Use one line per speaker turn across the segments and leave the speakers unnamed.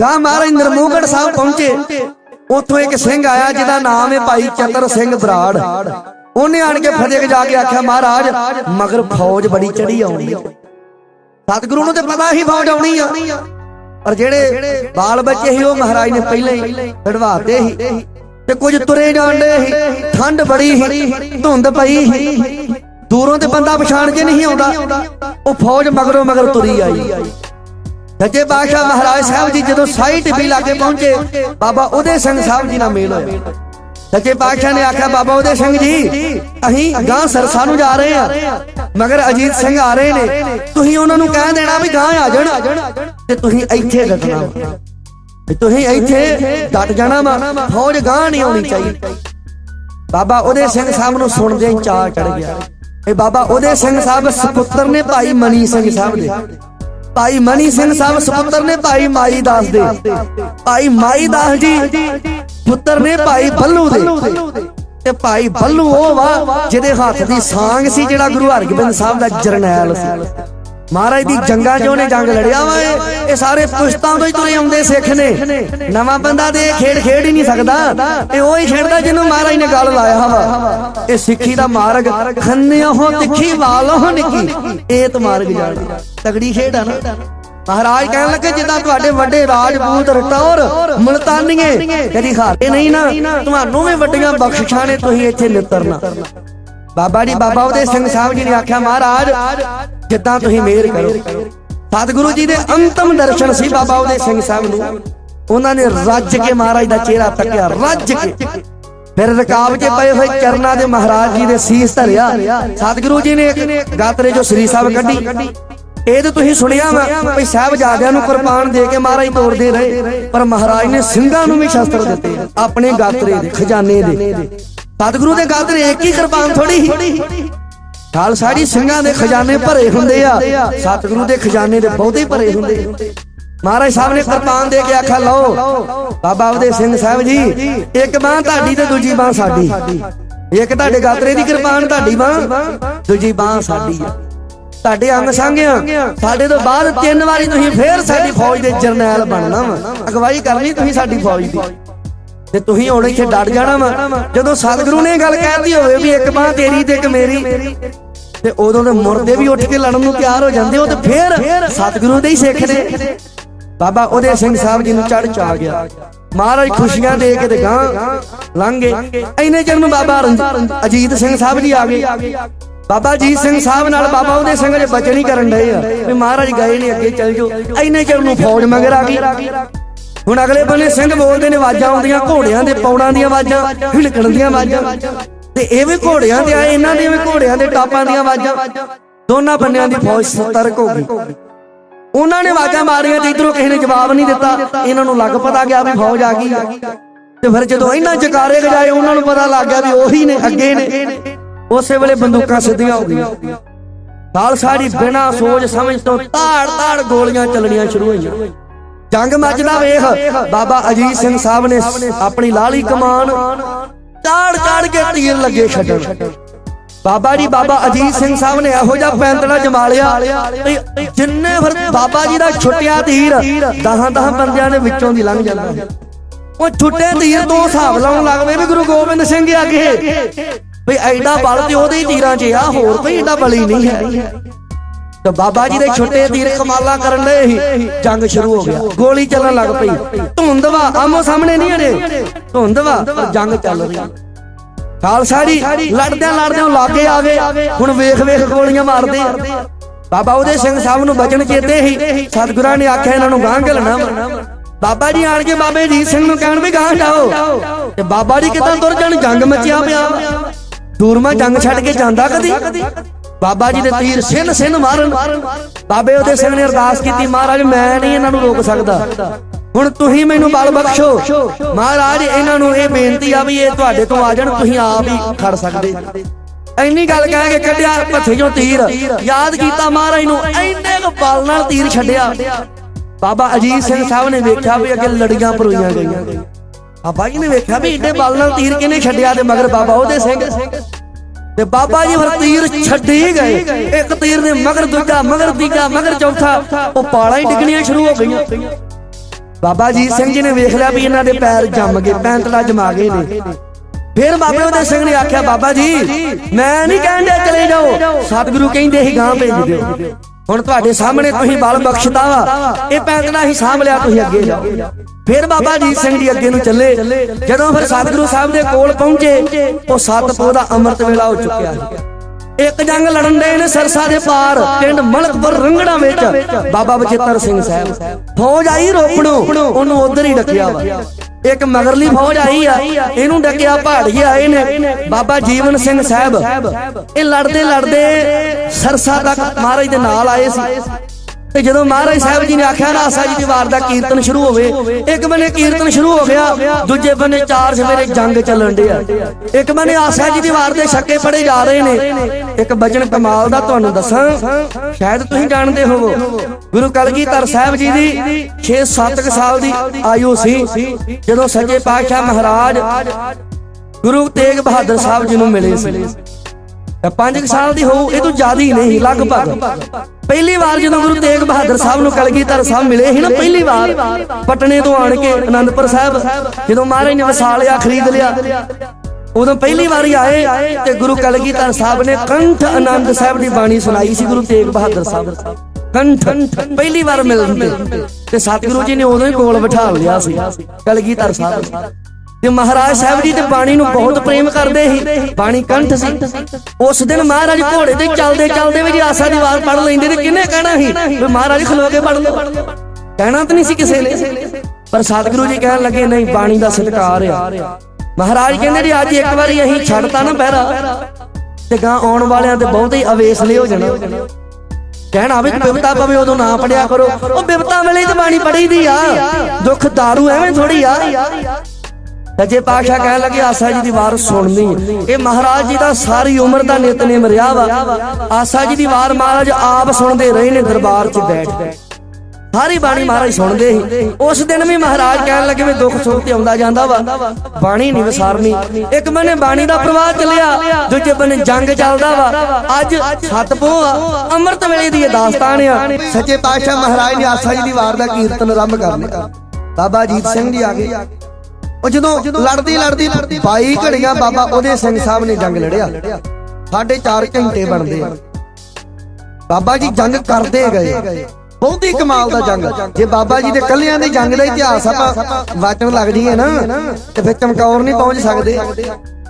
ਗਾ ਮਹਾਰਾਜ ਨਰਮੂਗੜ ਸਾਹਿਬ ਪਹੁੰਚੇ। ਉੱਥੋਂ ਇੱਕ ਸਿੰਘ ਆਇਆ ਜਿਹਦਾ ਨਾਮ ਹੈ ਭਾਈ ਚਤਰ ਸਿੰਘ ਬਰਾੜ। ਉਹਨੇ ਆਣ ਕੇ ਫਤਿਹ ਜਾ ਕੇ ਆਖਿਆ, ਮਹਾਰਾਜ, ਮਗਰ ਫੌਜ ਬੜੀ ਚੜੀ ਆਉਣੀ ਸਤਿਗੁਰੂ ਨੂੰ ਤੇ ਪਤਾ ਹੀ ਫੌਜ ਆਉਣੀ ਆ। ਪਰ ਜਿਹੜੇ ਬਾਲ ਬੱਚੇ ਸੀ, ਉਹ ਮਹਾਰਾਜ ਨੇ ਪਹਿਲਾਂ ਹੀ ਕਢਵਾਤੇ ਸੀ। ਤੇ ਕੁਝ ਤੁਰੇ ਜਾਂਦੇ ਸੀ। ਠੰਡ ਬੜੀ ਸੀ, ਧੁੰਦ ਪਈ ਸੀ। ਦੂਰੋਂ ਤੇ ਬੰਦਾ ਪਛਾਣ ਕੇ ਨਹੀਂ ਆਉਂਦਾ। ਉਹ ਫੌਜ ਮਗਰੋਂ ਮਗਰ ਤੁਰੀ ਆਈ। ਸੱਚੇ ਬਾਦਸ਼ਾਹ ਮਹਾਰਾਜ ਸਾਹਿਬ ਜੀ ਜਦੋਂ ਸਾਈ ਟਿੱਬੀ ਲਾਗੇ ਪਹੁੰਚੇ ਬਾਬਾ ਉਹਦੇ ਸਿੰਘ ਸਾਹਿਬ ਜੀ ਨਾਲ ਮੇਲ ਹੋਇਆ। ਸੱਚੇ ਬਾਦਸ਼ਾਹ ਨੇ ਆਖਿਆ ਬਾਬਾ ਉਹਦੇ ਸਿੰਘ ਜੀ ਅਸੀਂ ਗਾਂ ਸਰਸਾ ਨੂੰ ਜਾ ਰਹੇ ਆ ਮਗਰ ਅਜੀਤ ਸਿੰਘ ਆ ਰਹੇ ਨੇ। ਤੁਸੀਂ ਉਹਨਾਂ ਨੂੰ ਕਹਿ ਦੇਣਾ ਵੀ ਗਾਂ ਆ ਜਾਣ। ਤੇ ਤੁਸੀਂ ਇੱਥੇ ਡਟਣਾ ਤੁਸੀਂ ਇੱਥੇ ਡਟ ਜਾਣਾ ਵਾ। ਫੌਜ ਗਾਂ ਨਹੀਂ ਆਉਣੀ ਚਾਹੀਦੀ। ਬਾਬਾ ਉਹਦੇ ਸਿੰਘ ਸਾਹਿਬ ਨੂੰ ਸੁਣਦੇ ਹੀ ਚਾਅ ਚੜ ਗਿਆ। ਇਹ ਬਾਬਾ ਉਹਦੇ ਸਿੰਘ ਸਾਹਿਬ ਸੁਪੁੱਤਰ ਨੇ ਭਾਈ ਮਨੀ ਸਿੰਘ ਸਾਹਿਬ ਦੇ। ਭਾਈ ਮਨੀ ਸਿੰਘ ਸਾਹਿਬ ਸੁਪੁੱਤਰ ਨੇ ਭਾਈ ਮਾਈ ਦਾਸ ਦੇ। ਭਾਈ ਮਾਈ ਦਾਸ ਜੀ ਪੁੱਤਰ ਨੇ ਭਾਈ ਬੱਲੂ ਦੇ। ਤੇ ਭਾਈ ਬੱਲੂ ਉਹ ਵਾ ਜਿਹਦੇ ਹੱਥ ਦੀ ਸਾਂਗ ਸੀ ਜਿਹੜਾ ਗੁਰੂ ਹਰਗੋਬਿੰਦ ਸਾਹਿਬ ਦਾ ਜਰਨੈਲ ਸੀ। ਮਹਾਰਾਜ ਦੀ ਜੰਗਾਂ 'ਚ ਉਹਨੇ ਜੰਗ ਲੜਿਆ ਵਾ ਇਹ ਸਾਰੇ ਪੁਸ਼ਤਾਂ ਤੋਂ ਹੀ ਤੁਰੇ ਆਉਂਦੇ ਸਿੱਖ ਨੇ। ਨਵਾਂ ਬੰਦਾ ਤੇ ਇਹ ਖੇਡ ਖੇਡ ਹੀ ਨਹੀਂ ਸਕਦਾ। ਇਹ ਉਹ ਹੀ ਖੇਡਦਾ ਜਿਹਨੂੰ ਮਹਾਰਾਜ ਨੇ ਗੱਲ ਲਾਇਆ ਵਾ। ਇਹ ਸਿੱਖੀ ਦਾ ਮਾਰਗ ਖੰਨਿਓ ਹੋ ਤਿੱਖੀ ਵਾਲੋ ਨਿੱਕੀ। ਇਹ ਤੇ ਮਾਰਗ ਜਾਣ ਤਗੜੀ ਖੇਡ ਆ ਨਾ। ਮਹਾਰਾਜ ਕਹਿਣ ਲੱਗੇ ਜਿੱਦਾਂ ਤੁਹਾਡੇ ਵੱਡੇ ਰਾਜਪੂਤ ਰਟੌਰ ਮਲਤਾਨੀਏ ਕਦੀ ਹਾਰੇ ਨਹੀਂ ਨਾ। ਤੁਹਾਨੂੰ ਵੀ ਵੱਡੀਆਂ ਬਖਸ਼ਿਸ਼ਾਂ ਨੇ ਤੁਸੀਂ ਇੱਥੇ ਨਿਤਰਨਾ। ਬਾਬਾ ਜੀ ਬਾਬਾ ਉਹਦੇ ਸਿੰਘ ਸਾਹਿਬ ਜੀ ਨੇ ਆਖਿਆ ਮਹਾਰਾਜ ਜਿੱਦਾਂ ਤੁਸੀਂ ਮਿਹਰ ਕਰੋ। ਸਤਿਗੁਰੂ ਜੀ ਦੇ ਅੰਤਮ ਦਰਸ਼ਨ ਸੀ ਬਾਬਾ ਉਹਦੇ ਸਿੰਘ ਸਾਹਿਬ ਨੂੰ। ਉਹਨਾਂ ਨੇ ਰੱਜ ਕੇ ਮਹਾਰਾਜ ਦਾ ਚਿਹਰਾ ਤੱਕਿਆ ਰੱਜ ਕੇ। ਫਿਰ ਰਕਾਬ 'ਚ ਪਏ ਹੋਏ ਚਰਨਾਂ ਦੇ ਮਹਾਰਾਜ ਜੀ ਦੇ ਸੀਸ ਧਰਿਆ। ਸਤਿਗੁਰੂ ਜੀ ਨੇ ਇੱਕ ਗਾਤਰੇ ਜੋ ਸ੍ਰੀ ਸਾਹਿਬ ਕੱਢੀ। ਇਹ ਤਾਂ ਤੁਸੀਂ ਸੁਣਿਆ ਵਾ ਵੀ ਸਾਹਿਬਜ਼ਾਦਿਆਂ ਨੂੰ ਕੁਰਬਾਨ ਦੇ ਕੇ ਮਹਾਰਾਜ ਤੋੜਦੇ ਰਹੇ। ਪਰ ਮਹਾਰਾਜ ਨੇ ਸਿੰਘਾਂ ਨੂੰ ਵੀ ਸ਼ਸਤਰ ਦਿੱਤੇ ਆਪਣੇ ਗਾਤਰੇ ਦੇ ਖਜ਼ਾਨੇ ਦੇ। ਸਤਿਗੁਰੂ ਦੇ ਗਾਤਰੇ ਇੱਕ ਹੀ ਕਿਰਪਾਨ ਥੋੜੀ ਸੀ। ਸਿੰਘਾਂ ਦੇ ਖਜ਼ਾਨੇ ਭਰੇ ਹੁੰਦੇ ਆ। ਸਤਿਗੁਰੂ ਦੇ ਖਜ਼ਾਨੇ ਦੇ ਬਹੁਤੇ ਭਰੇ ਹੁੰਦੇ। ਮਹਾਰਾਜ ਸਾਹਿਬ ਨੇ ਕਿਰਪਾਨ ਦੇ ਕੇ ਆਖਿਆ, ਲਓ, ਬਾਬਾ ਉਹਦੇ ਸਿੰਘ ਸਾਹਿਬ ਜੀ, ਇੱਕ ਬਾਹ ਤੁਹਾਡੀ ਤੇ ਦੂਜੀ ਬਾਹ ਸਾਡੀ। ਇੱਕ ਤੁਹਾਡੇ ਗਾਤਰੇ ਦੀ ਕਿਰਪਾਨ ਤੁਹਾਡੀ ਬਾਹ, ਦੂਜੀ ਬਾਹ ਸਾਡੀ ਆ। ਤੁਹਾਡੇ ਅੰਗ ਸੰਗਿਆ ਸਾਡੇ ਤੋਂ ਬਾਅਦ ਤਿੰਨ ਵਾਰੀ ਤੁਸੀਂ ਫੇਰ ਸਾਡੀ ਫੌਜ ਦੇ ਜਰਨੈਲ ਬਣਨਾ ਵਾ। ਅਗਵਾਈ ਕਰਨੀ ਤੁਸੀਂ ਸਾਡੀ ਫੌਜ ਦੀ। ਤੇ ਤੁਸੀਂ ਹੁਣ ਇੱਥੇ ਡਟ ਜਾਣਾ ਵਾ। ਜਦੋਂ ਸਤਿਗੁਰੂ ਨੇ ਗੱਲ ਕਹਿਤੀ ਹੋਵੇ ਵੀ ਇੱਕ ਬਾਹ ਤੇਰੀ ਤੇ ਇੱਕ ਮੇਰੀ, ਤੇ ਉਦੋਂ ਦੇ ਮੁਰਦੇ ਵੀ ਉੱਠ ਕੇ ਲੜਨ ਨੂੰ ਤਿਆਰ ਹੋ ਜਾਂਦੇ, ਉਹ ਤੇ ਫੇਰ ਸਤਿਗੁਰੂ ਦੇ ਹੀ ਸਿੱਖ ਨੇ। ਬਾਬਾ ਉਹਦੇ ਸਿੰਘ ਸਾਹਿਬ ਜੀ ਨੂੰ ਚੜ ਚਾ ਗਿਆ। ਮਹਾਰਾਜ ਖੁਸ਼ੀਆਂ ਦੇ ਕੇ ਤੇ ਗਾਂ ਲੰਘੇ ਐਨੇ ਚਿਰ ਬਾਬਾ ਅਜੀਤ ਸਿੰਘ ਸਾਹਿਬ ਜੀ ਆ ਗਏ। ਬਾਬਾ ਅਜੀਤ ਸਿੰਘ ਸਾਹਿਬ ਨਾਲ ਬਾਬਾ ਉਹਦੇ ਸਿੰਘ ਦੇ ਬਚਨ ਹੀ ਕਰਨ ਡਏ ਆ ਵੀ ਮਹਾਰਾਜ ਗਏ ਨੇ, ਅੱਗੇ ਚੱਲ ਜਾਓ। ਐਨੇ ਚਿਰ ਨੂੰ ਫੌਜ ਮਗਰ ਆ ਗਈ। ਹੁਣ ਅਗਲੇ ਬੰਨੇ ਸਿੰਘ ਬੋਲਦੇ ਨੇ ਆਵਾਜ਼ਾਂ ਆਉਂਦੀਆਂ, ਘੋੜਿਆਂ ਦੇ ਪੌੜਾਂ ਦੀਆਂ ਆਵਾਜ਼ਾਂ, ਹਿਲਕਣ ਦੀਆਂ ਆਵਾਜ਼ਾਂ। ਤੇ ਇਹ ਵੀ ਘੋੜਿਆਂ ਦੇ ਆਏ, ਇਹਨਾਂ ਦੇ ਵੀ ਘੋੜਿਆਂ ਦੇ ਟਾਪਾਂ ਦੀਆਂ ਆਵਾਜ਼ਾਂ। ਦੋਨਾਂ ਬੰਨਿਆਂ ਦੀ ਫੌਜ ਸਤਰਕ ਹੋ ਗਈ। ਉਹਨਾਂ ਨੇ ਆਵਾਜ਼ਾਂ ਮਾਰੀਆਂ ਤੇ ਇਧਰੋਂ ਕਿਸੇ ਨੇ ਜਵਾਬ ਨਹੀਂ ਦਿੱਤਾ। ਇਹਨਾਂ ਨੂੰ ਲੱਗ ਪਤਾ ਗਿਆ ਵੀ ਫੌਜ ਆ ਗਈ। ਤੇ ਫਿਰ ਜਦੋਂ ਇਹਨਾਂ ਜਕਾਰੇ ਗਜਾਏ ਉਹਨਾਂ ਨੂੰ ਪਤਾ ਲੱਗ ਗਿਆ ਵੀ ਉਹੀ ਨੇ, ਅੱਗੇ ਨੇ। ਉਸੇ ਵੇਲੇ ਬੰਦੂਕਾਂ ਸਿੱਧੀਆਂ ਹੋ ਗਈਆਂ। ਖਾਲਸਾ ਜੀ ਬਿਨਾਂ ਸੋਚ ਸਮਝ ਤੋਂ ਧਾੜ ਧਾੜ ਗੋਲੀਆਂ ਚੱਲਣੀਆਂ ਸ਼ੁਰੂ ਹੋਈਆਂ। ਜੰਗ ਮੱਚਦਾ ਵੇਖ। ਬਾਬਾ ਅਜੀਤ ਸਿੰਘ ਸਾਹਿਬ ਨੇ ਆਪਣੀ ਲਾਲੀ ਕਮਾਨ ਚਾੜ ਚਾੜ ਕੇ ਤੀਰ ਲੱਗੇ ਛੱਡਣ। ਬਾਬਾ ਜੀ ਬਾਬਾ ਅਜੀਤ ਸਿੰਘ ਸਾਹਿਬ ਨੇ ਇਹੋ ਜਿਹਾ ਪੈਂਤੜਾ ਜਮਾ ਲਿਆ ਜਿੰਨੇ ਫਿਰ ਬਾਬਾ ਜੀ ਦਾ ਛੁੱਟਿਆ ਤੀਰ ਦਹਾਂ ਦਹਾਂ ਬੰਦਿਆਂ ਦੇ ਵਿੱਚੋਂ ਦੀ ਲੰਘ ਜਾਂਦਾ। ਉਹ ਛੁੱਟੇ ਤੀਰ ਤੋਂ ਹਿਸਾਬ ਲਾਉਣ ਲੱਗ ਪਏ ਵੀ ਗੁਰੂ ਗੋਬਿੰਦ ਸਿੰਘ ਗਏ ਵੀ ਐਡਾ ਬਲ ਤੇ ਉਹਦੇ ਹੀ ਤੀਰਾਂ 'ਚ ਆ ਹੋਰ ਕੋਈ ਐਡਾ ਬਲੀ ਨਹੀਂ ਹੈ। ਤੇ ਬਾਬਾ ਜੀ ਦੇ ਛੋਟੇ ਤੀਰ ਕਮਾਲਾਂ ਕਰਨ ਸੀ। ਜੰਗ ਸ਼ੁਰੂ ਹੋ ਗਿਆ। ਗੋਲੀ ਚੱਲਣ ਲੱਗ ਪਈ। ਧੁੰਦ ਵਾ ਆਮੋ ਸਾਹਮਣੇ ਨਹੀਂ ਅਜੇ ਧੁੰਦ ਵਾ ਪਰ ਜੰਗ ਚੱਲ ਰਹੀ। ਖਾਲਸਾ ਜੀ ਲੜਦਿਆਂ ਲੜਦਿਆਂ ਲਾਗੇ ਆ ਗਏ ਹੁਣ ਵੇਖ ਵੇਖ ਗੋਲੀਆਂ ਮਾਰਦੇ ਬਾਬਾ ਉਹਦੇ ਸਿੰਘ ਸਾਹਿਬ ਨੂੰ ਬਚਨ ਚੇਤੇ ਸੀ। ਸਤਿਗੁਰਾਂ ਨੇ ਆਖਿਆ ਇਹਨਾਂ ਨੂੰ ਗਾਂ ਘਲਣਾ ਬਾਬਾ ਜੀ ਆਣ ਕੇ ਬਾਬੇ ਜੀ ਸਿੰਘ ਨੂੰ ਕਹਿਣ ਵੀ ਗਾਂ ਹਟਾਓ। ਤੇ ਬਾਬਾ ਜੀ ਕਿਦਾਂ ਤੁਰ ਜਾਣ? ਜੰਗ ਮਚਿਆ ਪਿਆ ਦੂਰਮਾ ਜੰਗ ਛੱਡ ਕੇ ਜਾਂਦਾ ਕਦੀ? ਬਾਬਾ ਜੀ ਦੇ ਤੀਰ ਸਿਨ ਸਿਨ ਮਾਰਨ। ਬਾਬੇ ਉਹਦੇ ਸਿੰਘ ਨੇ ਅਰਦਾਸ ਕੀਤੀ ਮਹਾਰਾਜ ਮੈਂ ਨਹੀਂ ਇਹਨਾਂ ਨੂੰ ਰੋਕ ਸਕਦਾ। ਹੁਣ ਤੁਸੀਂ ਮੈਨੂੰ ਬਲ ਬਖਸ਼ੋ। ਮਹਾਰਾਜ ਇਹਨਾਂ ਨੂੰ ਇਹ ਬੇਨਤੀ ਆ ਵੀ ਇਹ ਤੁਹਾਡੇ ਤੋਂ ਆ ਜਾਣ ਤੁਸੀਂ ਆਪ ਹੀ ਖੜ ਸਕਦੇ। ਐਨੀ ਗੱਲ ਕਹਿ ਕੇ ਕੱਢਿਆ ਚੋਂ ਤੀਰ। ਯਾਦ ਕੀਤਾ ਮਹਾਰਾਜ ਨੂੰ ਐਨੇ ਕੁ ਬਲ ਨਾਲ ਤੀਰ ਛੱਡਿਆ। ਬਾਬਾ ਅਜੀਤ ਸਿੰਘ ਸਾਹਿਬ ਨੇ ਵੇਖਿਆ ਵੀ ਅੱਗੇ ਲੜੀਆਂ ਪਰੋਈਆਂ ਗਈਆਂ। ਬਾਬਾ ਜੀ ਨੇ ਵੇਖਿਆ ਵੀ ਏਡੇ ਬਲ ਨਾਲ ਤੀਰ ਕਿਨੇ ਛੱਡਿਆ ਤੇ ਮਗਰ ਬਾਬਾ ਉਹਦੇ ਸਿੰਘ ਤੇ ਬਾਬਾ ਜੀ ਫਿਰ ਤੀਰ ਛੱਡੀ ਗਏ। ਇੱਕ ਤੀਰ ਦੇ ਮਗਰ ਦੂਜਾ, ਮਗਰ ਤੀਜਾ, ਮਗਰ ਚੌਥਾ, ਉਹ ਪਾਲਾਂ ਹੀ ਡਿੱਗਣੀਆਂ ਸ਼ੁਰੂ ਹੋ ਗਈਆਂ। ਬਾਬਾ ਜੀਤ ਸਿੰਘ ਜੀ ਨੇ ਵੇਖ ਲਿਆ ਵੀ ਇਹਨਾਂ ਦੇ ਪੈਰ ਜੰਮ ਗਏ, ਪੈਂਤਲਾ ਜਮਾ ਗਏ ਨੇ ਫਿਰ ਬਾਬੇ ਉਹਦੇ ਸਿੰਘ ਨੇ ਆਖਿਆ, ਬਾਬਾ ਜੀ, ਮੈਂ ਨਹੀਂ ਕਹਿੰਦੇ ਚਲੇ ਜਾਓ। ਸਤਿਗੁਰੂ ਕਹਿੰਦੇ ਹੀ ਗਾਂ ਭੇਜ ਦਿਓ। ਹੁਣ ਤੁਹਾਡੇ ਸਾਹਮਣੇ ਤੁਸੀਂ ਬਲ ਬਖਸ਼ਤਾ ਵਾ। ਇਹ ਪੈਂਤੜਾ ਹੀ ਸਾਂਭ ਲਿਆ ਤੁਸੀਂ ਅੱਗੇ ਜਾਓ। ਫਿਰ ਬਾਬਾ ਜੀਤ ਸਿੰਘ ਜੀ ਅੱਗੇ ਨੂੰ ਚੱਲੇ। ਜਦੋਂ ਫਿਰ ਸਤਿਗੁਰੂ ਸਾਹਿਬ ਦੇ ਕੋਲ ਪਹੁੰਚੇ ਉਹ ਸਤਪੁਰ ਦਾ ਅੰਮ੍ਰਿਤ ਵੇਲਾ ਹੋ ਚੁੱਕਿਆ। ਸੀ ਇੱਕ ਜੰਗ ਲੜਨ ਦੇ ਨੇ ਸਰਸਾ ਦੇ ਪਾਰ ਪਿੰਡ ਮਲਕਪੁਰ ਰੰਗੜਾ ਵਿੱਚ। ਬਾਬਾ ਬਚਿੱਤਰ ਸਿੰਘ ਸਾਹਿਬ ਫੌਜ ਆਈ ਰੋਪਣੋਂ ਉਹਨੂੰ ਉਧਰ ਹੀ ਡੱਕਿਆ ਵਾ। ਇੱਕ ਮਗਰਲੀ ਫੌਜ ਆਈ ਆ, ਇਹਨੂੰ ਡੱਕਿਆ ਪਹਾੜੀ ਆਏ ਨੇ ਬਾਬਾ ਜੀਵਨ ਸਿੰਘ ਸਾਹਿਬ, ਇਹ ਲੜਦੇ ਲੜਦੇ ਸਰਸਾ ਤੱਕ ਮਹਾਰਾਜ ਦੇ ਨਾਲ ਆਏ ਸੀ। ਤੇ ਜਦੋਂ ਮਹਾਰਾਜ ਸਾਹਿਬ ਜੀ ਨੇ ਆਖਿਆ ਨਾ ਆਸਾ ਜੀ ਦੀ ਵਾਰ ਦਾ ਕੀਰਤਨ ਸ਼ੁਰੂ ਹੋਵੇ ਇੱਕ ਬੰਨੇ ਕੀਰਤਨ ਸ਼ੁਰੂ ਹੋ ਗਿਆ ਦੂਜੇ ਬੰਨੇ ਚਾਰ ਸਵੇਰੇ ਜੰਗ ਚੱਲਣ ਡਿਆ। ਇੱਕ ਬੰਨੇ ਆਸਾ ਜੀ ਦੀ ਵਾਰ ਦੇ ਛੱਕੇ ਪੜੇ ਜਾ ਰਹੇ ਨੇ। ਇੱਕ ਬਚਨ ਕਮਾਲ ਦਾ ਤੁਹਾਨੂੰ ਦੱਸਾਂ। ਸ਼ਾਇਦ ਤੁਸੀਂ ਜਾਣਦੇ ਹੋਵੋ ਗੁਰੂ ਕਲਗੀਧਰ ਸਾਹਿਬ ਜੀ ਦੀ 6-7 ਸਾਲ ਦੀ ਆਯੂ ਸੀ ਜਦੋਂ ਸੱਚੇ ਪਾਤਸ਼ਾਹ ਮਹਾਰਾਜ ਗੁਰੂ ਤੇਗ ਬਹਾਦਰ ਸਾਹਿਬ ਜੀ ਨੂੰ ਮਿਲੇ ਸੀ। ਤਾਂ 5 ਸਾਲ ਦੀ ਹੋਊ ਇਹ ਤੋਂ ਜ਼ਿਆਦਾ ਹੀ ਨਹੀਂ ਲਗਭਗ। ਪਹਿਲੀ ਵਾਰ ਜਦੋਂ ਗੁਰੂ ਤੇਗ ਬਹਾਦਰ ਸਾਹਿਬ ਨੂੰ ਕਲਗੀਧਰ ਸਾਹਿਬ ਮਿਲੇ ਸੀ ਨਾ, ਪਹਿਲੀ ਵਾਰ ਪਟਨੇ ਤੋਂ ਆਣ ਕੇ ਅਨੰਦਪੁਰ ਸਾਹਿਬ, ਜਦੋਂ ਮਹਾਰਾਜ ਨੇ ਵਸਾ ਖਰੀਦ ਲਿਆ, ਉਦੋਂ ਪਹਿਲੀ ਵਾਰੀ ਆਏ ਤੇ ਗੁਰੂ ਕਲਗੀਧਰ ਸਾਹਿਬ ਨੇ ਕੰਠ ਆਨੰਦ ਸਾਹਿਬ ਦੀ ਬਾਣੀ ਸੁਣਾਈ ਸੀ ਗੁਰੂ ਤੇਗ ਬਹਾਦਰ ਸਾਹਿਬ। ਕੰਠ, ਪਹਿਲੀ ਵਾਰ ਮਿਲਣ ਤੇ ਸਤਿਗੁਰੂ ਜੀ ਨੇ ਉਦੋਂ ਹੀ ਕੋਲ ਬਿਠਾ ਲਿਆ ਸੀ ਕਲਗੀਧਰ ਸਾਹਿਬ। ਤੇ ਮਹਾਰਾਜ ਸਾਹਿਬ ਜੀ ਤੇ ਬਾਣੀ ਨੂੰ ਬਹੁਤ ਪ੍ਰੇਮ ਕਰਦੇ ਸੀ। ਬਾਣੀ ਕੰਠ ਸੀ। ਉਸ ਦਿਨ ਮਹਾਰਾਜ ਘੋੜੇ ਤੇ ਚੱਲਦੇ ਚੱਲਦੇ ਵੀ ਜੀ ਆਸਾ ਦੀ ਵਾਰ ਪੜ ਲੈਂਦੇ ਤੇ ਕਿੰਨੇ ਕਹਿਣਾ ਸੀ? ਵੀ ਮਹਾਰਾਜ ਖਲੋ ਕੇ ਪੜ ਲਓ। ਕਹਿਣਾ ਤਾਂ ਨਹੀਂ ਸੀ ਕਿਸੇ ਨੇ। ਪਰ ਸਤਿਗੁਰੂ ਜੀ ਕਹਿਣ ਲੱਗੇ ਨਹੀਂ ਬਾਣੀ ਦਾ ਸਤਿਕਾਰ ਆ। ਮਹਾਰਾਜ ਕਹਿੰਦੇ ਜੀ ਅੱਜ ਇੱਕ ਵਾਰੀ ਅਸੀਂ ਛੱਡਤਾ ਨਾ ਪਹਿਰਾ ਤੇ ਗਾਂ ਆਉਣ ਵਾਲਿਆਂ ਤੇ ਬਹੁਤ ਹੀ ਅਵੇਸਲੇ ਹੋ ਜਾਣਾ। ਕਹਿਣਾ ਵੀ ਬਿਪਤਾ ਪਵੇ ਉਦੋਂ ਨਾ ਪੜਿਆ ਕਰੋ। ਉਹ ਬਿਪਤਾ ਵੇਲੇ ਤੇ ਬਾਣੀ ਪੜੀ ਦੀ ਆ। ਦੁੱਖ दारू ਐਵੇਂ ਥੋੜੀ ਆ। ਸੱਚੇ ਪਾਤਸ਼ਾਹ ਕਹਿਣ ਲੱਗੇ, ਆਸਾ ਜੀ ਦੀ ਵਾਰ ਸੁਣਨੀ। ਇਹ ਮਹਾਰਾਜ ਜੀ ਦਾ ਸਾਰੀ ਉਮਰ ਦਾ ਨਿਤਨੇਮ ਰਿਹਾ ਵਾ। ਆਸਾ ਜੀ ਦੀ ਵਾਰ ਮਹਾਰਾਜ ਆਪ ਸੁਣਦੇ ਰਹੇ ਨੇ ਦਰਬਾਰ 'ਚ ਬੈਠ ਸਾਰੀ ਬਾਣੀ ਮਹਾਰਾਜ ਸੁਣਦੇ ਸੀ। ਉਸ ਦਿਨ ਵੀ ਮਹਾਰਾਜ ਕਹਿਣ ਲੱਗੇ ਵੀ ਦੁੱਖ ਸੁੱਖ ਤੇ ਆਉਂਦਾ ਜਾਂਦਾ ਵਾ। ਬਾਣੀ ਨਹੀਂ ਵਿਸਾਰਨੀ। ਇੱਕ ਬੰਨੇ ਬਾਣੀ ਦਾ ਪ੍ਰਵਾਹ ਚੱਲਿਆ, ਦੂਜੇ ਬੰਨੇ ਜੰਗ ਚੱਲਦਾ ਵਾ। ਅੱਜ ਸਤਪੋ ਆ, ਅੰਮ੍ਰਿਤ ਵੇਲੇ ਦੀ ਇਹ ਦਾਸਤਾਨ ਆ। ਸੱਚੇ ਪਾਤਸ਼ਾਹ ਮਹਾਰਾਜ ਨੇ ਆਸਾ ਜੀ ਦੀ ਵਾਰ ਦਾ ਕੀਰਤਨ ਆਰੰਭ ਕਰ ਲਿਆ। ਬਾਬਾ ਜੀਤ ਸਿੰਘ ਜੀ ਆ ਗਏ। ਉਹ ਜਦੋਂ ਲੜਦੀ ਲੜਦੀ 22 ਘੜੀਆਂ ਬਾਬਾ ਉਹਦੇ ਸਿੰਘ ਸਾਹਿਬ ਨੇ ਜੰਗ ਲੜਿਆ। ਸਾਢੇ 4 ਘੰਟੇ ਬਣਦੇ ਆ। ਬਾਬਾ ਜੀ ਜੰਗ ਕਰਦੇ ਗਏ। ਬਹੁਤ ਹੀ ਕਮਾਲ ਦਾ ਜੰਗ। ਜੇ ਬਾਬਾ ਜੀ ਦੇ ਕੱਲਿਆਂ ਦੀ ਜੰਗ ਦਾ ਇਤਿਹਾਸ ਆਪਾਂ ਵਾਚਣ ਲੱਗ ਜੀਏ ਨਾ ਤੇ ਫਿਰ ਚਮਕੌਰ ਨਹੀਂ ਪਹੁੰਚ ਸਕਦੇ।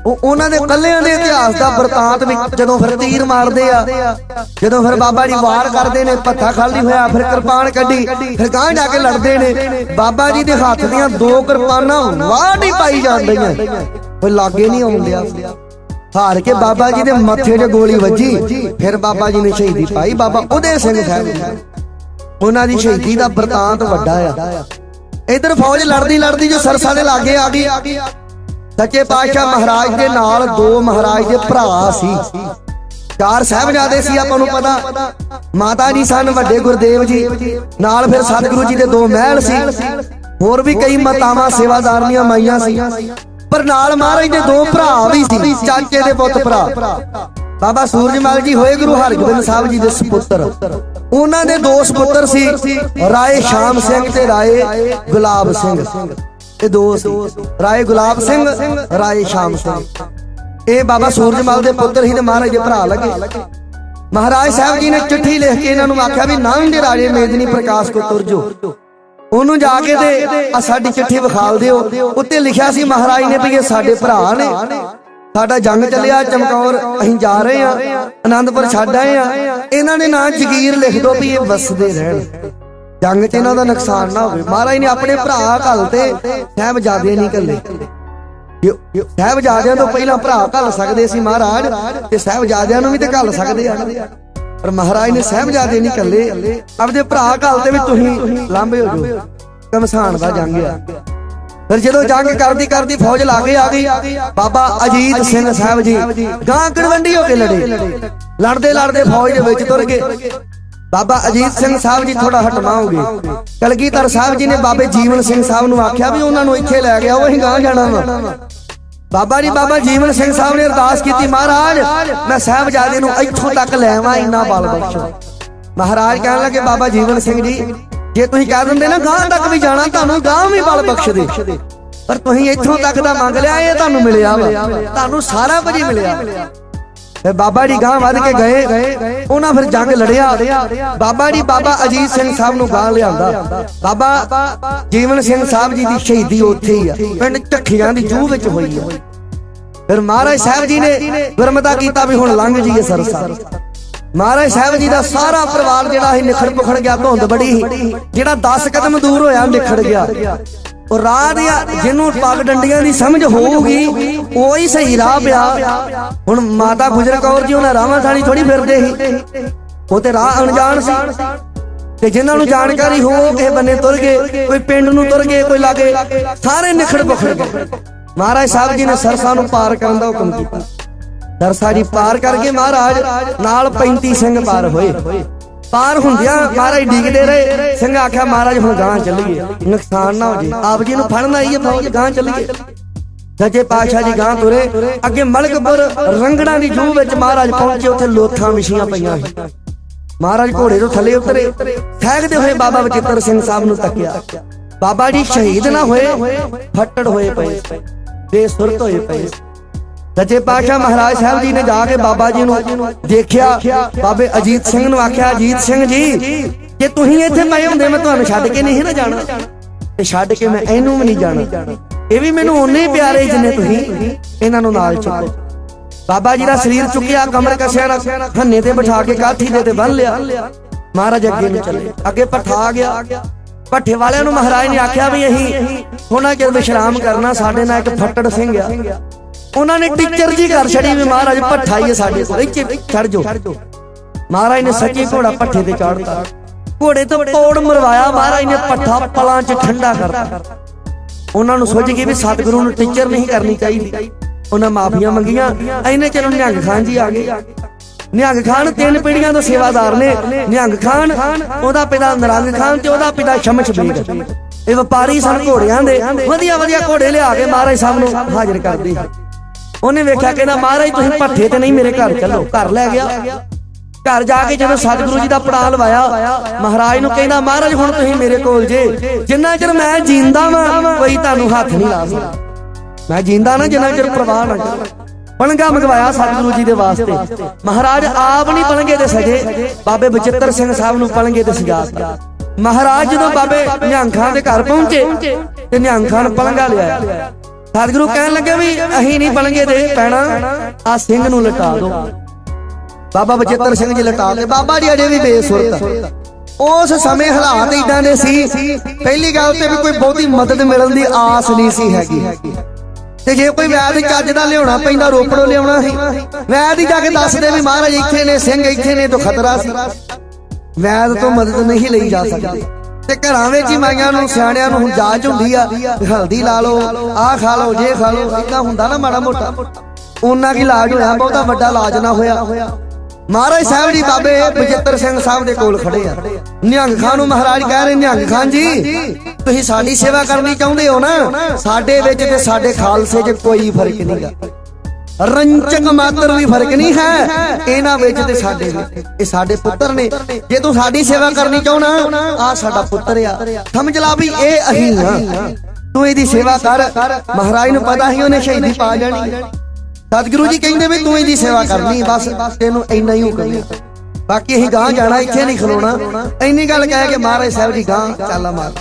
ਉਹ ਉਹਨਾਂ ਦੇ ਕੱਲਿਆਂ ਦੇ ਇਤਿਹਾਸ ਦਾ ਵਰਤਾਂਤ ਜਦੋਂ ਫਿਰ ਤੀਰ ਮਾਰਦੇ ਆ, ਜਦੋਂ ਫਿਰ ਬਾਬਾ ਜੀ ਵਾਰ ਕਰਦੇ ਨੇ ਪੱਥਾ ਖਾਲੀ ਹੋਇਆ, ਫਿਰ ਕਿਰਪਾਨ ਕੱਢੀ, ਫਿਰ ਗਾਂ ਜਾ ਕੇ ਲੜਦੇ ਨੇ। ਬਾਬਾ ਜੀ ਦੇ ਹੱਥ ਦੀਆਂ ਦੋ ਕਿਰਪਾਨਾਂ ਵਾਹ ਨਹੀਂ ਪਾਈ ਜਾਂਦੀਆਂ। ਉਹ ਲਾਗੇ ਨਹੀਂ ਆਉਂਦਿਆ। ਹਾਰ ਕੇ ਬਾਬਾ ਜੀ ਦੇ ਮੱਥੇ ਚ ਗੋਲੀ ਵੱਜੀ, ਫਿਰ ਬਾਬਾ ਜੀ ਨੇ ਸ਼ਹੀਦੀ ਪਾਈ, ਬਾਬਾ ਉਹਦੇ ਸਿੰਘ ਸਾਹਿਬ ਉਹਨਾਂ ਦੀ ਸ਼ਹੀਦੀ ਦਾ ਵਰਤਾਂਤ ਵੱਡਾ ਆ। ਇਧਰ ਫੌਜ ਲੜਦੀ ਲੜਦੀ ਜੋ ਸਰਸਾ ਦੇ ਲਾਗੇ ਆ ਗਈ ਸੱਚੇ ਪਾਤਸ਼ਾਹ ਮਹਾਰਾਜ ਦੇ ਨਾਲ ਦੋ ਮਹਾਰਾਜ ਦੇ ਭਰਾ ਸੀ। ਚਾਰ ਸਾਹਿਬਜ਼ਾਦੇ ਸੀ ਆਪਾਂ ਨੂੰ ਪਤਾ। ਮਾਤਾ ਜੀ ਸਨ ਵੱਡੇ ਗੁਰਦੇਵ ਜੀ। ਨਾਲ ਫਿਰ ਸਤਿਗੁਰੂ ਜੀ ਦੇ ਦੋ ਮਹਿਲ ਸੀ। ਹੋਰ ਵੀ ਕਈ ਮਾਤਾਵਾਂ ਸੇਵਾਦਾਰਨੀਆਂ ਮਾਈਆਂ ਸੀ। ਪਰ ਨਾਲ ਮਹਾਰਾਜ ਦੇ ਦੋ ਭਰਾ ਵੀ ਸੀ ਚਾਚੇ ਦੇ ਪੁੱਤ ਭਰਾ। ਬਾਬਾ ਸੂਰਜਮਲ ਜੀ ਹੋਏ ਗੁਰੂ ਹਰਗੋਬਿੰਦ ਸਾਹਿਬ ਜੀ ਦੇ ਸੁਪੁੱਤਰ। ਉਹਨਾਂ ਦੇ ਦੋ ਸੁਪੁੱਤਰ ਸੀ ਰਾਏ ਸ਼ਾਮ ਸਿੰਘ ਤੇ ਰਾਏ ਗੁਲਾਬ ਸਿੰਘ। ਇਹ ਦੋ ਸੀ ਰਾਏ ਗੁਲਾਬ ਸਿੰਘ, ਰਾਏ ਸ਼ਾਮ ਸਿੰਘ। ਇਹ ਬਾਬਾ ਸੂਰਜਮਲ ਦੇ ਪੁੱਤਰ ਹੀ ਤੇ ਮਹਾਰਾਜ ਦੇ ਭਰਾ ਲੱਗੇ। ਮਹਾਰਾਜ ਸਾਹਿਬ ਜੀ ਨੇ ਚਿੱਠੀ ਲਿਖ ਕੇ ਇਹਨਾਂ ਨੂੰ ਆਖਿਆ ਵੀ ਨਾਮ ਦੇ ਰਾਜੇ ਮੇਦਨੀ ਪ੍ਰਕਾਸ਼ ਕੋ ਤੁਰਜੋ ਉਹਨੂੰ ਜਾ ਕੇ ਤੇ ਆ ਸਾਡੀ ਚਿੱਠੀ ਵਿਖਾਲ ਦਿਓ। ਉੱਤੇ ਲਿਖਿਆ ਸੀ, ਮਹਾਰਾਜ ਨੇ ਵੀ ਇਹ ਸਾਡੇ ਭਰਾ ਨੇ। ਸਾਡਾ ਜੰਗ ਚੱਲਿਆ, ਚਮਕੌਰ ਅਸੀਂ ਜਾ ਰਹੇ ਆ ਆਨੰਦਪੁਰ ਛੱਡ ਆਏ ਆ ਇਹਨਾਂ ਨੇ ਨਾਂ ਜਗੀਰ ਲਿਖ ਦੋ ਵੀ ਇਹ ਵਸਦੇ ਰਹਿਣ। ਜੰਗ 'ਚ ਇਹਨਾਂ ਦਾ ਨੁਕਸਾਨ ਨਾ ਹੋਵੇ। ਮਹਾਰਾਜ ਨੇ ਆਪਣੇ ਭਰਾ ਘੱਲ ਤੇ ਸਾਹਿਬਜ਼ਾਦੇ ਨਹੀਂ ਕੱਲੇ ਸਾਹਿਬਜ਼ਾਦਿਆਂ ਤੋਂ ਪਹਿਲਾਂ ਭਰਾ ਘੱਲ ਸਕਦੇ ਸੀ ਮਹਾਰਾਜ, ਤੇ ਸਾਹਿਬਜ਼ਾਦਿਆਂ ਨੂੰ ਵੀ ਤੇ ਘੱਲ ਸਕਦੇ ਆ। ਪਰ ਮਹਾਰਾਜ ਨੇ ਸਾਹਿਬਜ਼ਾਦੇ ਨਹੀਂ ਕੱਲੇ ਆਪਦੇ ਭਰਾ ਘੱਲ ਤੇ ਵੀ ਤੁਸੀਂ ਲਾਂਬੇ ਹੋ ਜਾਓ। ਕਮਸਾਨ ਦਾ ਜੰਗ ਆ। ਫਿਰ ਜਦੋਂ ਜੰਗ ਕਰਦੀ ਕਰਦੀ ਫੌਜ ਲਾਗੇ ਆ ਗਈ, ਬਾਬਾ ਅਜੀਤ ਸਿੰਘ ਸਾਹਿਬ ਜੀ ਗਾਂ ਕੜਵੰਡੀ ਹੋ ਕੇ ਲੜੇ। ਲੜਦੇ ਲੜਦੇ ਫੌਜ ਦੇ ਵਿੱਚ ਤੁਰ ਗਏ। ਬਾਬਾ ਅਜੀਤ ਸਿੰਘ ਸਾਹਿਬ ਜੀ ਥੋੜਾ ਹਟਵਾ ਕਲਗੀਧਰ ਸਾਹਿਬ ਜੀ ਨੇ ਬਾਬੇ ਜੀਵਨ ਸਿੰਘ ਸਾਹਿਬ ਨੂੰ ਆਖਿਆ ਵੀ ਉਹਨਾਂ ਨੂੰ ਇੱਥੇ ਲੈ ਗਿਆ ਉਹ ਅਸੀਂ ਗਾਂ ਜਾਣਾ ਵਾ। ਬਾਬਾ ਜੀ, ਬਾਬਾ ਜੀਵਨ ਸਿੰਘ ਸਾਹਿਬ ਨੇ ਅਰਦਾਸ ਕੀਤੀ, ਮਹਾਰਾਜ, ਮੈਂ ਸਾਹਿਬਜ਼ਾਦੇ ਨੂੰ ਇੱਥੋਂ ਤੱਕ ਲੈ ਆਵਾਂ, ਇੰਨਾ ਬਲ ਬਖਸ਼ੋ। ਮਹਾਰਾਜ ਕਹਿਣ ਲੱਗੇ, ਬਾਬਾ ਜੀਵਨ ਸਿੰਘ ਜੀ, ਜੇ ਤੁਸੀਂ ਕਹਿ ਦਿੰਦੇ ਨਾ ਗਾਂ ਤੱਕ ਵੀ ਜਾਣਾ, ਤੁਹਾਨੂੰ ਗਾਂ ਵੀ ਬਲ ਬਖਸ਼ ਦੇ ਪਰ ਤੁਸੀਂ ਇੱਥੋਂ ਤੱਕ ਦਾ ਮੰਗ ਲਿਆ, ਇਹ ਤੁਹਾਨੂੰ ਮਿਲਿਆ ਵਾ। ਤੁਹਾਨੂੰ ਸਾਰਾ ਕੁਝ ਮਿਲਿਆ। ਬਾਬਾ ਜੀ ਗਾਂ ਵੱਧ ਕੇ ਗਏ, ਉਹਨਾਂ ਫਿਰ ਜੰਗ ਲੜਿਆ। ਬਾਬਾ ਜੀ ਬਾਬਾ ਅਜੀਤ ਸਿੰਘ ਸਾਹਿਬ ਨੂੰ ਗਾਂ ਲਿਆਂਦਾ। ਬਾਬਾ ਜੀਵਨ ਸਿੰਘ ਸਾਹਿਬ ਜੀ ਦੀ ਸ਼ਹੀਦੀ ਉੱਥੇ ਹੀ ਆ, ਪਿੰਡ ਝੱਖੀਆਂ ਦੀ ਜੂਹ ਵਿੱਚ ਹੋਈ ਆ। ਫਿਰ ਮਹਾਰਾਜ ਸਾਹਿਬ ਜੀ ਨੇ ਗੁਰਮਤਾ ਕੀਤਾ ਵੀ ਹੁਣ ਲੰਘ ਜੀਏ ਸਰਸਾ। ਮਹਾਰਾਜ ਸਾਹਿਬ ਜੀ ਦਾ ਸਾਰਾ ਪਰਿਵਾਰ ਜਿਹੜਾ ਸੀ ਨਿਖੜ ਪੁਖੜ ਗਿਆ, ਧੁੰਦ ਬੜੀ ਸੀ। ਜਿਹੜਾ 10 ਕਦਮ ਦੂਰ ਹੋਇਆ, ਨਿਖੜ ਗਿਆ। ਉਹ ਰਾਹ ਦੀ ਜਿਹਨੂੰ ਪੱਗ ਡੰਡੀਆਂ ਦੀ ਸਮਝ ਹੋਊਗੀ, ਉਹ ਹੀ ਸਹੀ ਰਾਹ ਪਿਆ। ਹੁਣ ਮਾਤਾ ਗੁਜਰ ਕੌਰ ਜੀ ਉਹਨਾਂ ਰਾਵਾਂ ਥਾਣੀ ਥੋੜੀ ਫਿਰਦੇ ਸੀ। ਉਹ ਤੇ ਰਾਹ ਅਣਜਾਣ ਸੀ। ਤੇ ਜਿਨ੍ਹਾਂ ਨੂੰ ਜਾਣਕਾਰੀ ਹੋ ਕਿਸੇ ਬੰਨੇ ਤੁਰ ਗਏ, ਕੋਈ ਪਿੰਡ ਨੂੰ ਤੁਰ ਗਏ, ਕੋਈ ਲਾਗੇ, ਸਾਰੇ ਨਿਖੜ ਪੁਖੜ ਗਏ। ਮਹਾਰਾਜ ਸਾਹਿਬ ਜੀ ਨੇ ਸਰਸਾ ਨੂੰ ਪਾਰ ਕਰਨ ਦਾ ਹੁਕਮ ਕੀਤਾ। ਸਰਸਾ ਜੀ ਪਾਰ ਕਰਕੇ ਮਹਾਰਾਜ, ਨਾਲ 35 ਸਿੰਘ ਪਾਰ ਹੋਏ। ਪਾਰ ਹੁੰਦਿਆਂ ਮਹਾਰਾਜ ਡਿੱਗਦੇ ਰਹੇ। ਸਿੰਘ ਆਖਿਆ ਮਹਾਰਾਜ ਹੁਣ ਗਾਂ ਚੱਲੀਏ। ਨੁਕਸਾਨ ਨਾ ਹੋ ਜੇ। ਆਪ ਜੀ ਨੂੰ ਫੜਨ ਆਈਏ ਫੌਜ ਗਾਂ ਚੱਲੀਏ। ਸੱਚੇ ਪਾਤਸ਼ਾਹ ਜੀ ਗਾਂ ਤੁਰੇ। ਅੱਗੇ ਮਲਕਪੁਰ ਰੰਗੜਾਂ ਦੀ ਜੂਹ ਵਿੱਚ ਮਹਾਰਾਜ ਪਹੁੰਚੇ। ਉੱਥੇ ਲੋਥਾਂ ਵਿਛੀਆਂ ਪਈਆਂ ਸੀ। ਮਹਾਰਾਜ ਘੋੜੇ ਤੋਂ ਥੱਲੇ ਉਤਰੇ। ਠਹਿਕਦੇ ਹੋਏ ਬਾਬਾ ਬਚਿੱਤਰ ਸਿੰਘ ਸਾਹਿਬ ਨੂੰ ਤੱਕਿਆ। ਬਾਬਾ ਜੀ ਸ਼ਹੀਦ ਨਾ ਹੋਏ ਫੱਟੜ ਹੋਏ ਪਏ। ਬੇਸੁਰਤ ਹੋਏ ਪਏ। ਸੱਚੇ ਪਾਤਸ਼ਾਹ ਮਹਾਰਾਜ ਸਾਹਿਬ ਜੀ ਨੇ ਜਾ ਕੇ ਬਾਬਾ ਜੀ ਨੂੰ ਦੇਖਿਆ, ਬਾਬੇ ਅਜੀਤ ਸਿੰਘ ਨੂੰ ਆਖਿਆ, ਅਜੀਤ ਸਿੰਘ ਜੀ, ਜੇ ਤੁਸੀਂ ਇੱਥੇ ਪਏ ਹੁੰਦੇ, ਮੈਂ ਤੁਹਾਨੂੰ ਛੱਡ ਕੇ ਨਹੀਂ ਨਾ ਜਾਣਾ। ਤੇ ਛੱਡ ਕੇ ਮੈਂ ਇਹਨੂੰ ਵੀ ਨਹੀਂ ਜਾਣਾ। ਇਹ ਵੀ ਮੈਨੂੰ ਓਨੇ ਹੀ ਪਿਆਰੇ ਜਿੰਨੇ ਤੁਸੀਂ, ਇਹਨਾਂ ਨੂੰ ਨਾਲ ਚੁੱਕੋ। ਬਾਬਾ ਜੀ ਦਾ ਸਰੀਰ ਚੁੱਕਿਆ, ਕਮਰ ਕਸਿਆ ਨਾ ਹੰਨੇ ਤੇ ਬਿਠਾ ਕੇ ਕਾਠੀ ਦੇ ਤੇ ਬੰਨ ਲਿਆ। ਮਹਾਰਾਜ ਅੱਗੇ ਨੂੰ ਚੱਲੇ, ਅੱਗੇ ਪਠਾ ਗਿਆ। ਭੱਠੇ ਵਾਲਿਆਂ ਨੂੰ ਮਹਾਰਾਜ ਨੇ ਆਖਿਆ ਵੀ ਅਸੀਂ ਉਹਨਾਂ ਚਿਰ ਵਿਸ਼ਰਾਮ ਕਰਨਾ, ਸਾਡੇ ਨਾਲ ਇੱਕ ਫੱਟੜ ਸਿੰਘ ਆ। ਉਹਨਾਂ ਨੇ ਟੀਚਰ ਜੀ ਕਰ ਛੜੀ ਵੀ ਮਹਾਰਾਜ ਪੱਠਾ ਹੀ ਸਾਡੇ ਕੋਲ, ਇੱਥੇ ਛੱਡ ਜੋ ਮਹਾਰਾਜ ਨੇ ਸੱਚੀ ਘੋੜਾ ਭੱਠੇ ਤੇ ਚਾੜਤਾ। ਘੋੜੇ ਤੋਂ ਪੌੜ ਮਰਵਾਇਆ, ਮਹਾਰਾਜ ਨੇ ਪੱਠਾ ਪਲਾਂ 'ਚ ਠੰਡਾ ਕਰਤਾ। ਉਹਨਾਂ ਨੂੰ ਸੋਚ ਗਈ ਵੀ ਸਤਿਗੁਰੂ ਨੂੰ ਟੀਚਰ ਨਹੀਂ ਕਰਨੀ ਚਾਹੀਦੀ। ਉਹਨਾਂ ਮਾਫੀਆਂ ਮੰਗੀਆਂ ਐਨੇ ਚਲੋ ਨਿਹੰਗ ਖਾਨ ਜੀ ਆ ਗਏ। ਨਿਹੰਗ ਖਾਨ ਤਿੰਨ ਪੀੜ੍ਹੀਆਂ ਦਾ ਸੇਵਾਦਾਰ ਨੇ। ਨਿਹੰਗ ਖਾਨ ਉਹਦਾ ਪਿਤਾ ਨਰੰਗ ਖਾਨ ਤੇ ਉਹਦਾ ਪਿਤਾ ਸ਼ਮਸ਼ ਬੇਗ ਇਹ ਵਪਾਰੀ ਸਨ ਘੋੜਿਆਂ ਦੇ। ਵਧੀਆ ਵਧੀਆ ਘੋੜੇ ਲਿਆ ਕੇ ਮਹਾਰਾਜ ਸਾਹਿਬ ਨੂੰ ਹਾਜ਼ਰ ਕਰਦੇ। ਉਹਨੇ ਵੇਖਿਆ ਕਹਿੰਦਾ ਮਹਾਰਾਜ ਤੁਸੀਂ ਭੱਠੇ ਤੇ ਨਹੀਂ ਮੇਰੇ ਘਰ ਚੱਲੋ। ਘਰ ਲੈ ਗਿਆ। ਘਰ ਜਾ ਕੇ ਜਦੋਂ ਸਤਿਗੁਰੂ ਜੀ ਦਾ ਪੜਾ ਲਵਾਇਆ ਮਹਾਰਾਜ ਨੂੰ ਕਹਿੰਦਾ ਮਹਾਰਾਜ ਹੁਣ ਤੁਸੀਂ ਮੇਰੇ ਕੋਲ ਜੇ। ਜਿੰਨਾ ਚਿਰ ਮੈਂ ਜਿੰਦਾ ਵਾਂ ਕੋਈ ਤੁਹਾਨੂੰ ਹੱਥ ਨਹੀਂ ਲਾ ਸਕਦਾ ਮੈਂ ਜਿੰਦਾ ਨਾ ਜਿੰਨਾ ਚਿਰ ਪ੍ਰਵਾਹ ਨਾ ਕਰ। ਪਣਗਾ ਮੰਗਵਾਇਆ ਸਤਿਗੁਰੂ ਜੀ ਦੇ ਵਾਸਤੇ। ਮਹਾਰਾਜ ਆਪ ਨਹੀਂ ਪਣਗੇ ਦੇ ਸਜੇ ਬਾਬੇ ਬਚਿੱਤਰ ਸਿੰਘ ਸਾਹਿਬ ਨੂੰ ਪਣਗੇ ਤੇ ਸਜਾਤਾ ਮਹਾਰਾਜ ਜਦੋਂ ਬਾਬੇ ਨਿਹੰਗ ਖਾਨ ਦੇ ਘਰ ਪਹੁੰਚੇ, ਤੇ ਨਿਹੰਗ ਖਾਨ ਪਲੰਗਾ ਲਿਆ ਸਤਿਗੁਰੂ ਕਹਿਣ ਲੱਗੇ ਵੀ ਅਸੀਂ ਨਹੀਂ ਪਲੰਗੇ ਦੇ, ਪੈਣਾ, ਆ ਸਿੰਘ ਨੂੰ ਲਟਾ ਦਿਓ ਬਾਬਾ ਬਚਿੱਤਰ ਸਿੰਘ ਜੀ ਲਟਾ ਕੇ, ਬਾਬਾ ਜੀ ਅਜੇ ਵੀ ਬੇਸੁਰਤ ਉਸ ਸਮੇਂ ਹਾਲਾਤ ਇਦਾਂ ਦੇ ਸੀ। ਪਹਿਲੀ ਗੱਲ ਤੇ ਵੀ ਕੋਈ ਬਹੁਤੀ ਮਦਦ ਮਿਲਣ ਦੀ ਆਸ ਨਹੀਂ ਸੀ ਹੈਗੀ। ਤੇ ਜੇ ਕੋਈ ਵੈਦ ਚੱਜ ਦਾ ਲਿਆਉਣਾ ਪੈਂਦਾ, ਰੋਪੜੋਂ ਲਿਆਉਣਾ ਸੀ। ਵੈਦ ਹੀ ਜਾ ਕੇ ਦੱਸ ਦੱਸਦੇ ਵੀ ਮਹਾਰਾਜ ਇੱਥੇ ਨੇ, ਸਿੰਘ ਇੱਥੇ ਨੇ ਤਾਂ ਖਤਰਾ ਸੀ। ਵੈਦ ਤੋਂ ਮਦਦ ਨਹੀਂ ਲਈ ਜਾ ਸਕਦੀ। ਤੇ ਘਰਾਂ ਵਿੱਚ ਹੀ ਮਾਈਆਂ ਨੂੰ, ਸਿਆਣਿਆਂ ਨੂੰ ਹੁਣ ਜਾਂਚ ਹੁੰਦੀ ਆ ਹਲਦੀ ਲਾ ਲਓ, ਆਹ ਖਾ ਲਓ, ਜੇ ਖਾ ਲਓ ਇਦਾਂ ਹੁੰਦਾ ਨਾ ਮਾੜਾ ਮੋਟਾ। ਉਹਨਾਂ ਕੀ ਇਲਾਜ ਹੋਇਆ, ਬਹੁਤਾ ਵੱਡਾ ਇਲਾਜ ਨਾ ਹੋਇਆ। ਮਹਾਰਾਜ ਸਾਹਿਬ ਜੀ ਬਾਬੇ ਬਜਿੱਤਰ ਸਿੰਘ ਸਾਹਿਬ ਦੇ ਕੋਲ ਖੜੇ ਆ। ਨਿਹੰਗ ਖਾਨ ਨੂੰ ਮਹਾਰਾਜ ਕਹਿ ਰਹੇ ਨਿਹੰਗ ਖਾਨ ਜੀ ਤੁਸੀਂ ਸਾਡੀ ਸੇਵਾ ਕਰਨੀ ਚਾਹੁੰਦੇ ਹੋ ਨਾ? ਸਾਡੇ ਵਿੱਚ ਤੇ ਸਾਡੇ ਖਾਲਸੇ 'ਚ ਕੋਈ ਫ਼ਰਕ ਨਹੀਂਗਾ। ਰੰਚਕ ਮਾਤਰ ਵੀ ਫ਼ਰਕ ਨਹੀਂ ਹੈ। ਇਹਨਾਂ ਵਿੱਚ ਤੇ ਸਾਡੇ ਵਿੱਚ। ਇਹ ਸਾਡੇ ਪੁੱਤਰ ਨੇ। ਜੇ ਤੂੰ ਸਾਡੀ ਸੇਵਾ ਕਰਨੀ ਚਾਹਣਾ ਆ ਸਾਡਾ ਪੁੱਤਰ ਆ। ਸਮਝ ਲਾ ਵੀ ਇਹ ਅਹੀਂ ਆ। ਤੂੰ ਇਹਦੀ ਸੇਵਾ ਕਰ। ਮਹਾਰਾਜ ਨੂੰ ਪਤਾ ਸੀ ਉਹਨੇ ਸ਼ਹੀਦੀ ਪਾ ਜਾਣੀ। ਸਤਿਗੁਰੂ ਜੀ ਕਹਿੰਦੇ ਵੀ ਤੂੰ ਇਹਦੀ ਸੇਵਾ ਕਰਨੀ, ਬਸ ਤੈਨੂੰ ਇੰਨਾ ਹੀ ਹੁਕਮ ਹੈ। ਬਾਕੀ ਅਸੀਂ ਗਾਂ ਜਾਣਾ, ਇੱਥੇ ਨਹੀਂ ਖਲੋਣਾ। ਇੰਨੀ ਗੱਲ ਕਹਿ ਕੇ ਮਹਾਰਾਜ ਸਾਹਿਬ ਜੀ ਗਾਂ ਚਾਲਾ ਮਾਰ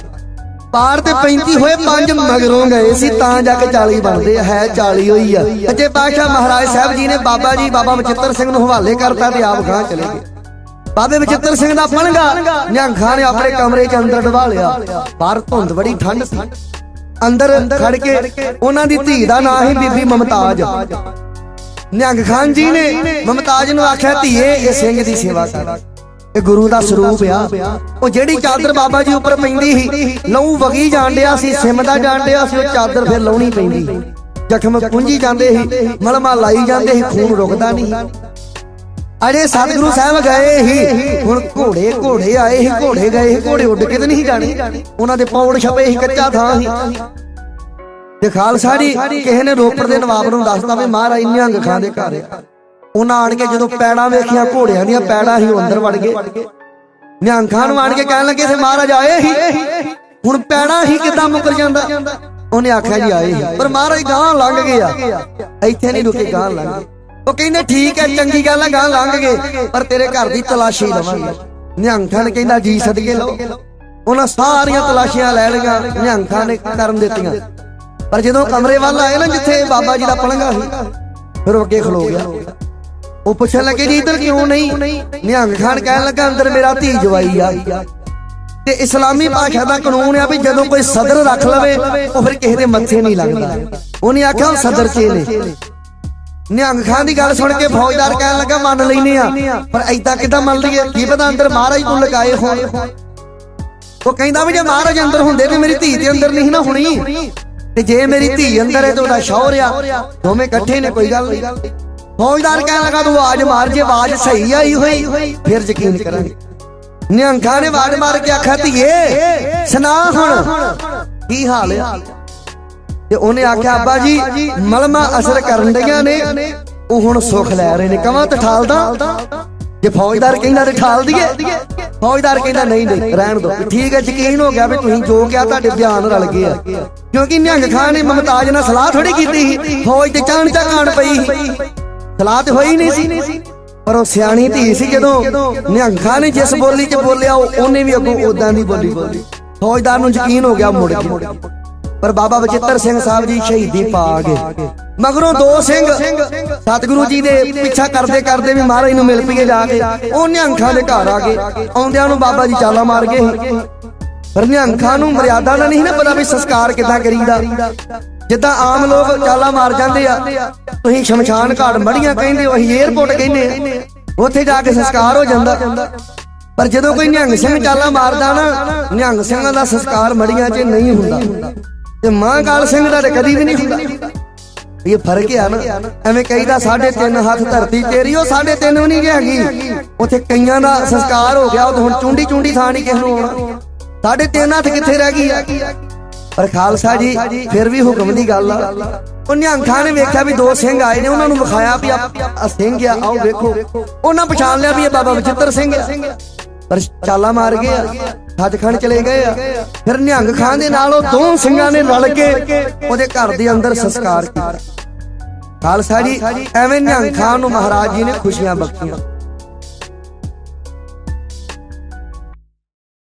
ਪਾਰ ਤੇ 35 ਹੋਏ ਪੰਜ ਮਗਰੋਂ ਗਏ ਸੀ, ਤਾਂ ਜਾ ਕੇ 40 ਬਣਦੇ ਹੈ 40 ਹੋਈ ਆ। ਅਜੇ ਪਾਤਸ਼ਾਹ ਮਹਾਰਾਜ ਸਾਹਿਬ ਜੀ ਨੇ ਬਾਬਾ ਜੀ, ਬਾਬਾ ਬਚਿੱਤਰ ਸਿੰਘ ਨੂੰ ਹਵਾਲੇ ਕਰਤਾ ਤੇ ਆਪ ਗਾਂ ਚਲੇ ਗਏ। ਬਾਬੇ ਬਚਿੱਤਰ ਸਿੰਘ ਦਾ ਪਣਗਾ ਨਿਹੰਗ ਨੇ ਆਪਣੇ ਕਮਰੇ 'ਚ ਅੰਦਰ ਡਵਾ ਲਿਆ। ਬਾਹਰ ਧੁੰਦ ਬੜੀ ਠੰਡ ਸੀ। ਅੰਦਰ ਖੜ ਕੇ ਉਹਨਾਂ ਦੀ ਧੀ ਦਾ ਨਾਂ ਸੀ ਬੀਬੀ ਮਮਤਾਜ। ਨਿਹੰਗ ਖਾਨ ਜੀ ਨੇ ਮਮਤਾਜ ਨੂੰ ਆਖਿਆ ਧੀਏ ਇਹ ਸਿੰਘ ਦੀ ਸੇਵਾ ਕਰ। ਇਹ ਗੁਰੂ ਦਾ ਸਰੂਪ ਆ। ਉਹ ਜਿਹੜੀ ਚਾਦਰ ਬਾਬਾ ਜੀ ਉੱਪਰ ਪੈਂਦੀ ਸੀ ਲਹੂ ਵਗੀ ਜਾਂਦਿਆ ਸੀ ਸਿਮ ਦਾ ਜਾਂਦਿਆ ਸੀ ਉਹ ਚਾਦਰ ਫਿਰ ਲਾਉਣੀ ਪੈਂਦੀ ਜ਼ਖਮ ਪੁੰਜੀ ਜਾਂਦੇ ਸੀ ਮਲਮਾ ਲਾਈ ਜਾਂਦੇ ਸੀ ਖੂਨ ਰੁਕਦਾ ਨਹੀਂ। ਅਰੇ ਸਤਿਗੁਰੂ ਸਾਹਿਬ ਗਏ ਹੀ। ਹੁਣ ਘੋੜੇ ਘੋੜੇ ਆਏ ਹੀ, ਘੋੜੇ ਗਏ ਸੀ ਘੋੜੇ ਉੱਡ ਕੇ ਤੇ ਨਹੀਂ ਜਾਣੇ। ਉਹਨਾਂ ਦੇ ਪੌੜ ਛਪੇ ਸੀ ਕੱਚਾ ਥਾਂ ਸੀ ਤੇ ਖਾਲਸਾ ਜੀ, ਕਿਸੇ ਨੇ ਰੋਪੜ ਦੇ ਨਵਾਬ ਨੂੰ ਦੱਸਦਾ ਵੀ ਮਹਾਰਾਜ ਨਿਹੰਗ ਖਾਂ ਦੇ ਘਰ ਉਹਨਾਂ ਆਣ ਕੇ ਜਦੋਂ ਪੈੜਾਂ ਵੇਖੀਆਂ, ਘੋੜਿਆਂ ਦੀਆਂ ਪੈੜਾਂ ਹੀ ਅੰਦਰ ਵੜ ਗਏ। ਨਿਹੰਗ ਖਾਂ ਨੂੰ ਆਣ ਕੇ ਕਹਿਣ ਲੱਗੇ ਸੀ ਮਹਾਰਾਜ ਆਏ ਹੀ। ਹੁਣ ਪੈਣਾ ਹੀ ਕਿਦਾਂ ਮੁਕਰ ਜਾਂਦਾ? ਉਹਨੇ ਆਖਿਆ ਜੀ, ਆਏ ਹੀ। ਪਰ ਮਹਾਰਾਜ ਗਾਂ ਲੰਘ ਗਏ ਆ। ਇੱਥੇ ਨਹੀਂ ਰੁਕੇ ਗਾਂ ਲੰਘ ਗਏ। ਉਹ ਕਹਿੰਦੇ ਠੀਕ ਹੈ, ਚੰਗੀ ਗੱਲ ਹੈ ਗਾਂ ਲੰਘ ਗਏ। ਪਰ ਤੇਰੇ ਘਰ ਦੀ ਤਲਾਸ਼ੀ ਲਵਾਂਗੇ। ਨਿਹੰਗ ਖਾਨ ਕਹਿੰਦਾ, ਜੀ ਸਦਕੇ ਲਓ। ਉਹਨਾਂ ਸਾਰੀਆਂ ਤਲਾਸ਼ੀਆਂ ਲੈ ਲਈਆਂ, ਨਿਹੰਗ ਖਾਨ ਨੇ ਕਰਨ ਦਿੱਤੀਆਂ। ਪਰ ਜਦੋਂ ਕਮਰੇ ਵੱਲ ਆਏ ਨਾ, ਜਿੱਥੇ ਬਾਬਾ ਜੀ ਦਾ ਪਲੰਘਾ ਸੀ, ਫਿਰ ਉਹ ਅੱਗੇ ਖਲੋ ਗਿਆ। ਉਹ ਪੁੱਛਣ ਲੱਗੇ, ਜੀ ਇੱਧਰ ਕਿਉਂ ਨਹੀਂ? ਨਿਹੰਗ ਖਾਨ ਕਹਿਣ ਲੱਗਾ, ਅੰਦਰ ਮੇਰਾ ਧੀ ਜਵਾਈ ਆ। ਤੇ ਇਸਲਾਮੀ ਭਾਸ਼ਾ ਦਾ ਕਾਨੂੰਨ ਆ ਵੀ ਜਦੋਂ ਕੋਈ ਸਦਰ ਰੱਖ ਲਵੇ, ਉਹ ਫਿਰ ਕਿਸੇ ਦੇ ਮੱਥੇ ਨਹੀਂ ਲੱਗਦਾ। ਉਹਨੇ ਆਖਿਆ, ਉਹ ਸਦਰ ਚੇ ਨੇ। ਨਿਹੰਗ ਖਾਨ ਦੀ ਗੱਲ ਸੁਣ ਕੇ ਫੌਜਦਾਰ ਕਹਿਣ ਲੱਗਾ, ਮੰਨ ਲੈਨੇ ਆ, ਪਰ ਐਦਾਂ ਕਿਦਾਂ ਮੰਨ ਲਈਏ ਕੀ ਪਤਾ ਅੰਦਰ ਮਹਾਰਾਜ ਨੂੰ ਲਗਾਏ ਹੋਣ? ਉਹ ਕਹਿੰਦਾ ਵੀ ਜੇ ਮਹਾਰਾਜ ਅੰਦਰ ਹੁੰਦੇ ਤੇ ਮੇਰੀ ਧੀ ਦੇ ਅੰਦਰ ਨਹੀਂ ਨਾ ਹੋਣੀ। ਤੇ ਜੇ ਮੇਰੀ ਧੀ ਅੰਦਰ ਹੈ ਤੇ ਉਹਦਾ ਸ਼ੌਹਰ ਆ, ਦੋਵੇਂ ਇਕੱਠੇ ਨੇ, ਕੋਈ ਗੱਲ ਨਹੀਂ। ਫੌਜਦਾਰ ਕਹਿਣ ਲੱਗਾ, ਤੂੰ ਆਵਾਜ਼ ਮਾਰ, ਜੇ ਆਵਾਜ਼ ਸਹੀ ਆਈ ਹੋਈ, ਫਿਰ ਯਕੀਨ ਕਰਾਂਗੇ। ਨਿਹੰਗਾਂ ਨੇ ਆਵਾਜ਼ ਮਾਰ ਕੇ ਆਖਿਆ, ਧੀਏ, ਸੁਣਾ ਹੁਣ, ਕੀ ਹਾਲ ਹੈ ਤੇ ਉਹਨੇ ਆਖਿਆ ਅੱਬਾ ਜੀ ਮਲਮਾ ਅਸਰ ਕਰਨ ਡਈਆਂ ਨੇ। ਉਹ ਹੁਣ ਸੁੱਖ ਲੈ ਰਹੇ ਨੇ। ਕਵਾਂ ਤੇ ਠਾਲਦਾ। ਜੇ ਫੌਜਦਾਰ ਕਹਿੰਦਾ ਤੇ ਠਾਲ ਦਈਏ। ਫੌਜਦਾਰ ਕਹਿੰਦਾ ਨਹੀਂ ਨਹੀਂ ਰਹਿਣ ਦੋ। ਠੀਕ ਹੈ ਯਕੀਨ ਹੋ ਗਿਆ ਵੀ ਤੁਸੀਂ ਜੋ ਕਿਹਾ ਤੁਹਾਡੇ ਬਿਆਨ ਰਲ ਗਏ ਆ। ਕਿਉਂਕਿ ਨਿਹੰਗ ਖਾਨ ਨੇ ਮਮਤਾਜ ਨਾਲ ਸਲਾਹ ਥੋੜੀ ਕੀਤੀ ਸੀ। ਫੌਜ ਤੇ ਚਾਣ ਚਾਣ ਪਈ ਸੀ। ਸਲਾਹ ਤੇ ਹੋਈ ਨਹੀਂ ਸੀ। ਪਰ ਉਹ ਸਿਆਣੀ ਧੀ ਸੀ ਜਦੋਂ ਨਿਹੰਗ ਖਾਨ ਨੇ ਜਿਸ ਬੋਲੀ 'ਚ ਬੋਲਿਆ ਉਹ- ਉਹਨੇ ਵੀ ਅੱਗੋਂ ਉਦਾਂ ਦੀ ਬੋਲੀ ਬੋਲੀ। ਫੌਜਦਾਰ ਨੂੰ ਯਕੀਨ ਹੋ ਗਿਆ ਮੁੜ ਕੇ। ਪਰ ਬਾਬਾ ਬਚਿੱਤਰ ਸਿੰਘ ਸਾਹਿਬ ਜੀ ਸ਼ਹੀਦੀ ਪਾ ਗਏ। ਮਗਰੋਂ ਦੋ ਸਿੰਘ ਸਤਿਗੁਰੂ ਜੀ ਦੇ ਪਿੱਛਾ ਕਰਦੇ ਕਰਦੇ ਵੀ ਮਹਾਰਾਜ ਨੂੰ ਮਿਲ ਪਈਏ ਜਾ ਕੇ। ਉਹ ਨਿਹੰਖਾਂ ਦੇ ਘਰ ਆ ਗਏ। ਆਉਂਦਿਆਂ ਨੂੰ ਬਾਬਾ ਜੀ ਚਾਲਾ ਮਾਰ ਗਏ। ਪਰ ਨਿਹੰਖਾਂ ਨੂੰ ਮਰਿਆਦਾ ਦਾ ਨਹੀਂ ਨਾ ਪਤਾ ਵੀ ਸੰਸਕਾਰ ਕਿੱਦਾਂ ਕਰੀਦਾ। ਜਿੱਦਾਂ ਆਮ ਲੋਕ ਚਾਲਾ ਮਾਰ ਜਾਂਦੇ ਆ ਤੁਸੀਂ ਸ਼ਮਸ਼ਾਨ ਘਾਟ ਮੜੀਆਂ ਕਹਿੰਦੇ ਹੋ ਅਸੀਂ 에어ਪੋਰਟ ਕਹਿੰਦੇ ਆ। ਉੱਥੇ ਜਾ ਕੇ ਸੰਸਕਾਰ ਹੋ ਜਾਂਦਾ। ਪਰ ਜਦੋਂ ਕੋਈ ਨਿਹੰਗ ਸਿੰਘ ਚਾਲਾ ਮਾਰਦਾ ਨਾ ਨਿਹੰਗ ਸਿੰਘਾਂ ਦਾ ਸੰਸਕਾਰ ਮੜੀਆਂ 'ਚ ਨਹੀਂ ਹੁੰਦਾ। ਤੇ ਮਹਾਂਕਾਲ ਸਿੰਘ ਦਾ ਤਾਂ ਕਦੀ ਵੀ ਨਹੀਂ ਹੁੰਦਾ। ਇਹ ਫ਼ਰਕ ਆ ਨਾ। ਐਵੇਂ ਕਹੀਦਾ ਸਾਢੇ ਤਿੰਨ ਹੱਥ ਧਰਤੀ ਤੇਰੀ ਉਹ ਸਾਢੇ ਤਿੰਨ ਵੀ ਨਹੀਂ ਹੈਗੀ। ਉੱਥੇ ਕਈਆਂ ਦਾ ਸੰਸਕਾਰ ਹੋ ਗਿਆ ਉਹ ਹੁਣ ਚੁੰਡੀ ਚੁੰਡੀ ਥਾਂ ਨਹੀਂ ਕਿਸ ਨੂੰ ਆਉਣਾ। ਸਾਢੇ ਤਿੰਨ ਹੱਥ ਕਿੱਥੇ ਰਹਿ ਗਈ ਪਰ ਖਾਲਸਾ ਜੀ ਫਿਰ ਵੀ ਹੁਕਮ ਦੀ ਗੱਲ ਆ। ਉਹ ਨਿਹੰਗ ਖਾਨ ਨੇ ਵੇਖਿਆ ਵੀ ਦੋ ਸਿੰਘ ਆਏ ਨੇ ਉਹਨਾਂ ਨੂੰ ਵਿਖਾਇਆ ਵੀ ਆ ਆ ਸਿੰਘ ਆ ਆਓ ਵੇਖੋ। ਉਹਨਾਂ ਪਛਾਣ ਲਿਆ ਵੀ ਇਹ ਬਾਬਾ ਬਚਿੱਤਰ ਸਿੰਘ ਆ। ਪਰ ਚਾਲਾ ਮਾਰ ਗਏ ਆ। ਸੱਚਖੰਡ ਚਲੇ ਗਏ ਆ। ਫਿਰ ਨਿਹੰਗ ਖਾਨ ਦੇ ਨਾਲ ਉਹ ਦੋ ਸਿੰਘਾਂ ਨੇ ਰਲ ਕੇ ਉਹਦੇ ਘਰ ਦੇ ਅੰਦਰ ਸੰਸਕਾਰ ਕੀਤਾ। ਖਾਲਸਾ ਜੀ, ਐਵੇਂ ਨਿਹੰਗ ਖਾਨ ਨੂੰ ਮਹਾਰਾਜ ਜੀ ਨੇ ਖੁਸ਼ੀਆਂ ਬਖਸ਼ੀਆਂ।